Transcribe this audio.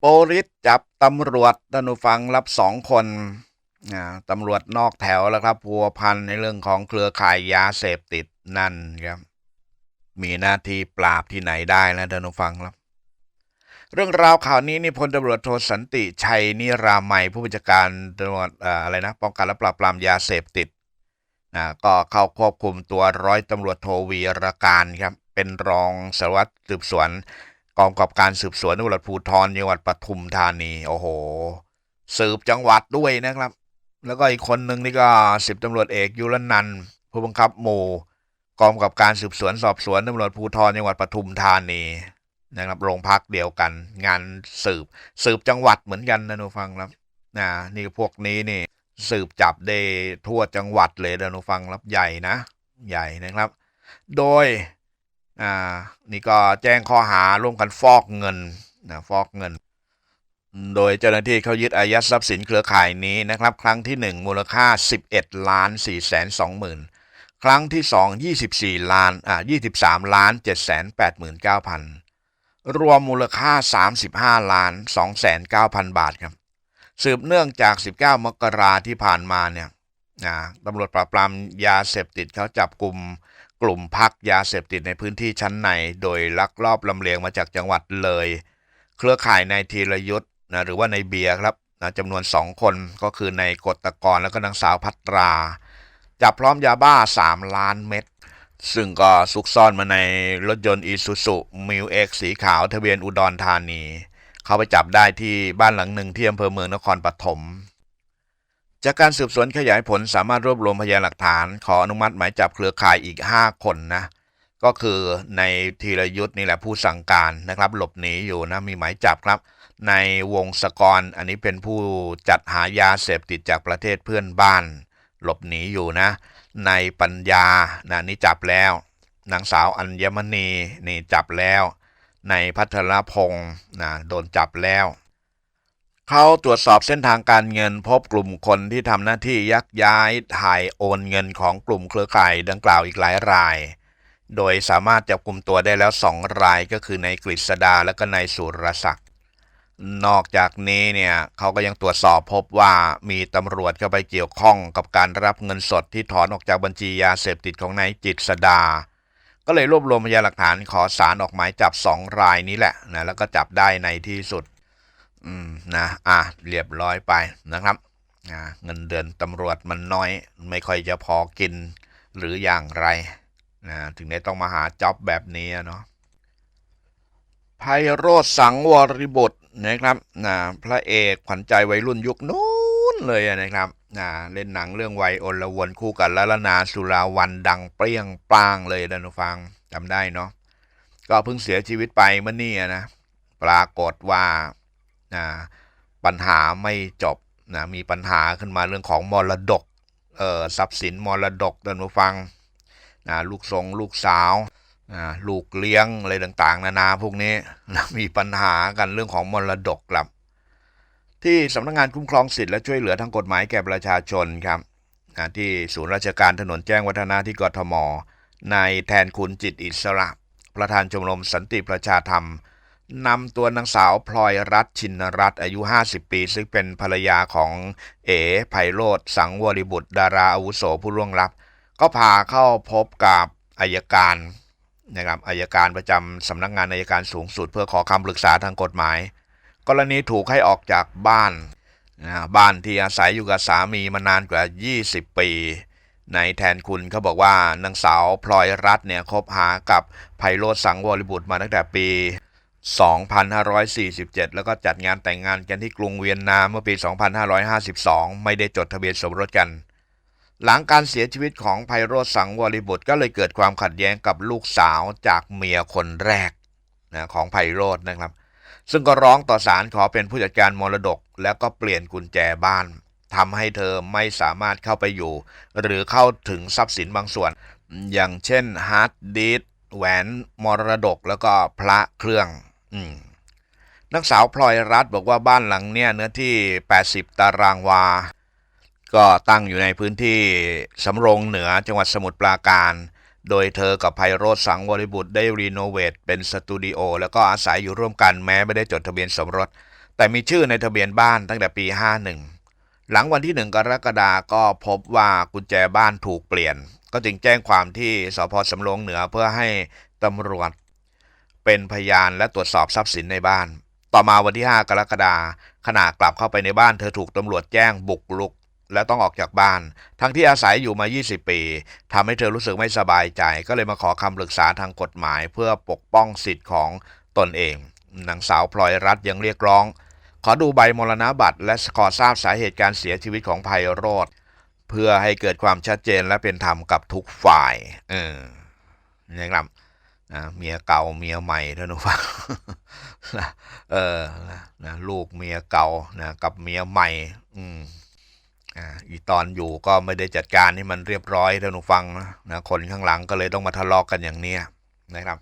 โปลิสจับตำรวจท่านผู้ฟังรับสองคนตำรวจนอกแถวแล้วครับพัวพันในเรื่องของเครือข่ายยาเสพติดนั่นครับมีหน้าที่ปราบที่ไหนได้นะท่านผู้ฟังครับ เรื่องราวข่าวนี้นี่พลตำรวจโทสันติชัยนิรามัยผู้บัญชาการตำรวจอะไรนะป้องกันและปราบปรามยาเสพติดนะก็เข้าควบคุมตัวร้อยตำรวจโทวีรการครับเป็นรองสารวัตรสืบสวน กองกับการสืบสวนตำรวจภูธรจังหวัดปทุมธานี โอ้โห สืบจังหวัดด้วยนะครับ แล้วก็อีกคนหนึ่งนี่ก็สิบตำรวจเอกยุรนันท์ผู้บังคับหมู่กองกับการสืบสวนสอบสวนตำรวจภูธรจังหวัดปทุมธานีนะครับโรงพักเดียวกัน งานสืบสืบจังหวัดเหมือนกันนะทุกฟังครับนะนี่พวกนี้นี่สืบจับได้ทั่วจังหวัดเลยนะทุกฟังครับใหญ่นะ ใหญ่นะครับ โดย อ่านี่ก็แจ้งข้อหาร่วมกันฟอกเงินนะฟอกเงิน โดยเจ้าหน้าที่เขายึดอายัดทรัพย์สินเครือข่ายนี้นะครับ ครั้งที่ 1 มูลค่า 11 ล้าน4แสน2หมื่นครั้งที่ 2 24 ล้านอ่า23 ล้าน7แสน8หมื่น9พันรวมมูลค่า 35 ล้าน2แสน9พันบาทครับ สืบเนื่องจาก 19 มกราที่ผ่านมาเนี่ยนะตำรวจปราบปรามยาเสพติดเขาจับกลุ่ม กลุ่มพักยาเสพติดในพื้นที่ชั้นใน โดยลักลอบลำเลียงมาจากจังหวัดเลย เครือข่ายในายธีรยุทธ์นะหรือว่าในายเบียร์ครับนะจำนวน 2 คนก็คือในายกฎตกรแล้วก็นางสาวพัตราจับพร้อมยาบ้า 3 ล้านเม็ดซึ่งก็ซุกซ่อนมาในรถยนต์อีซูซุมิวเอ็กสีขาวทะเบียนอุดรธานี เขาไปจับได้ที่บ้านหลังหนึ่งที่อำเภอเมืองนครปฐม จากการสืบสวนขยายผลสามารถรวบรวมพยานหลักฐาน ขออนุมัติหมายจับเครือข่ายอีก 5 คนนะ ก็คือในธีรยุทธ์นี่แหละผู้สั่งการนะครับ หลบหนีอยู่นะมีหมายจับครับ ในวงศกรอันนี้เป็นผู้จัดหายาเสพติดจากประเทศเพื่อนบ้าน หลบหนีอยู่นะ ในปัญญานะนี่จับแล้วนางสาวอัญมณีนี่จับแล้ว ในพัทรพงศ์นะโดนจับแล้ว เขาตรวจสอบเส้นทางการเงินพบกลุ่มคนที่ทำหน้าที่ยักย้ายถ่ายโอนเงินของกลุ่มเครือข่ายดังกล่าวอีกหลายราย โดยสามารถจับกลุ่มตัวได้แล้วสองรายก็คือในกฤษดาและก็ในสุรศักดิ์นอกจากนี้เนี่ยเขาก็ยังตรวจสอบพบว่ามีตำรวจเข้าไปเกี่ยวข้องกับการรับเงินสดที่ถอนออกจากบัญชียาเสพติดของนายจิตสดา ก็เลยรวบรวมพยานหลักฐานขอสารออกหมายจับสองรายนี้แหละนะแล้วก็จับได้ในที่สุด อืมนะอะเรียบร้อยไปนะครับอ่าเงินเดือนตำรวจมันน้อย ไม่ค่อยจะพอกินหรืออย่างไรนะถึงได้ต้องมาหาจ็อบแบบนี้เนาะไพโรธสังวริบุตรนะครับนะพระเอกขวัญใจวัยรุ่นยุคนู้นเลยนะครับนะเล่นหนังเรื่องวัยอลวนคู่กับละละนาสุราวันดังเปรี้ยงป้างเลยนะนุฟังจำได้เนาะก็เพิ่งเสียชีวิตไปเมื่อนี่นะปรากฏว่า นะปัญหาไม่จบนะมีปัญหาขึ้นมาเรื่องของมรดกเอ่อทรัพย์สินมรดกท่านผู้ฟังนะลูกทรงลูกสาวอ่าลูกเลี้ยงอะไรต่างๆ นานาพวกนี้นะมีปัญหากันเรื่องของมรดกครับ ที่สำนักงานคุ้มครองสิทธิและช่วยเหลือทางกฎหมายแก่ประชาชนครับอ่าที่ศูนย์ราชการถนนแจ้งวัฒนะที่กทมนายแทนคุณจิตอิสระ ประธานชมรมสันติประชาธรรม นำตัวนางสาวพลอยรัตชินรัตน์อายุ 50 ปี ซึ่งเป็นภรรยาของเอ๋ไพโรธสังวริบุตร ดาราอาวุโสผู้ล่วงลับ ก็พาเข้าพบกับอายการนะครับอายการประจำสำนักงานอายการสูงสุด เพื่อขอคำปรึกษาทางกฎหมาย กรณีถูกให้ออกจากบ้านนะบ้านที่อาศัยอยู่กับสามีมานานกว่า 20 ปีในแทนคุณเขาบอกว่านางสาวพลอยรัตเนี่ยคบหากับไพโรธสังวริบุตรมาตั้งแต่ปี 2547 แล้วก็จัดงานแต่งงานกันที่กรุงเวียนนาเมื่อปี 2552 ไม่ได้จดทะเบียนสมรสกัน หลังการเสียชีวิตของไพโรธสังวริบุตรก็เลยเกิดความขัดแย้งกับลูกสาวจากเมียคนแรกนะของไพโรธนะครับ ซึ่งก็ร้องต่อศาลขอเป็นผู้จัดการมรดก แล้วก็เปลี่ยนกุญแจบ้านทำให้เธอไม่สามารถเข้าไปอยู่ หรือเข้าถึงทรัพย์สินบางส่วน อย่างเช่นฮาร์ดดิสแหวนมรดกแล้วก็พระเครื่อง อืมนักสาวพลอยรัตบอกว่าบ้านหลังเนี้ยเนื้อที่ 80 ตารางวา ก็ตั้งอยู่ในพื้นที่สำโรงเหนือจังหวัดสมุทรปราการ โดยเธอกับไพโรธสังวริบุตรได้รีโนเวทเป็นสตูดิโอแล้วก็อาศัยอยู่ร่วมกันแม้ไม่ได้จดทะเบียนสมรส แต่มีชื่อในทะเบียนบ้านตั้งแต่ปี 51 หลังวันที่ 1 กรกฎาก็พบว่ากุญแจบ้านถูกเปลี่ยน ก็จึงแจ้งความที่สพสำโรงเหนือเพื่อให้ตำรวจ เป็นพยานและตรวจสอบทรัพย์สินในบ้าน ต่อมาวันที่ 5 กรกฎาขณะกลับเข้าไปในบ้านเธอถูกตำรวจแจ้งบุกรุก และต้องออกจากบ้าน ทั้งที่อาศัยอยู่มา 20 ปีทำให้เธอรู้สึกไม่สบายใจ ก็เลยมาขอคำปรึกษาทางกฎหมาย เพื่อปกป้องสิทธิ์ของตนเองนางสาวพลอยรัตน์ยังเรียกร้อง ขอดูใบมรณบัตร และขอทราบสาเหตุการเสียชีวิตของไพโรธเพื่อให้เกิดความชัดเจนและเป็นธรรมกับทุกฝ่าย เออนะครับ นะเมียเก่าเมียใหม่ท่านผู้ฟังนะเออนะลูกเมียเก่านะกับเมียใหม่ อืมอ่าอีตอนอยู่ก็ไม่ได้จัดการให้มันเรียบร้อยท่านผู้ฟังนะนะคนข้างหลังก็เลยต้องมาทะเลาะกกันอย่างเนี้ยนะครับ